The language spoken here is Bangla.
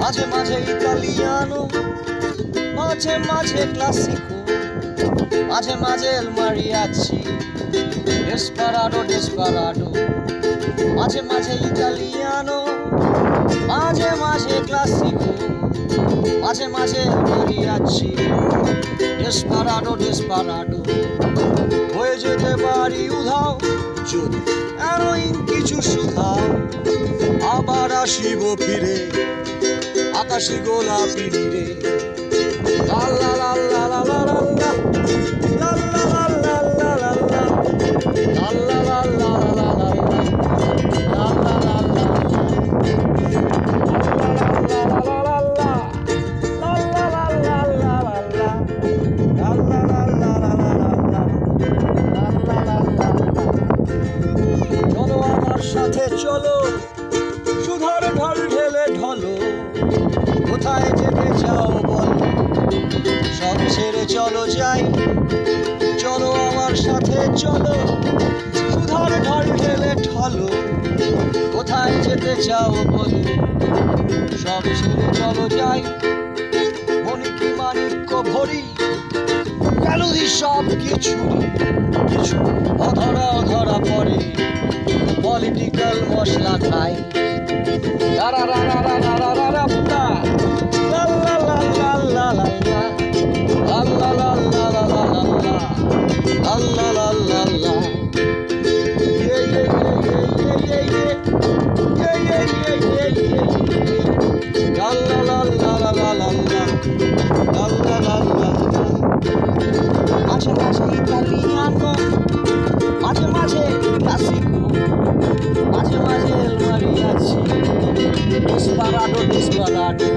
মাঝে মাঝে ইতালিয়ানো, মাঝে মাঝে ক্লাসিকো, মাঝে মাঝে এল মারিয়াচি ডেসপারাডো ডেসপারাডো। মাঝে মাঝে ইতালিয়ানো, মাঝে মাঝে ক্লাসিকো, মাঝে মাঝে এল মারিয়াচি ডেসপারাডো ডেসপারাডো। হয়ে যেতে পারি উধাও যদি এরোইন কিছু সুখা আবার আসিব ফিরে আকাশি গোলাপি নীরে। লাল লাল লাল লাল লা আমার সাথে চলো। সুধার ঢল ঢেলে ঢলো। কোথায় যেতে চাও বলো? সব ছেড়ে চলো যাই। চলো আমার সাথে চলো। সুধার ঢল ঢেলে ঢলো। কোথায় যেতে চাও বলো? সব ছেড়ে চলো যাই। মনিকি মানিক্য ভরি। গেলুদি সব কিছু কিছু অধরা অধরা পলিটিক্যাল মশলা খাই মাঝে মাঝে ইতালিয়ানো মাঝে মাঝে মাঝে মাঝে মারি আছি। পুষ্পারাটো পুষ্পারাটো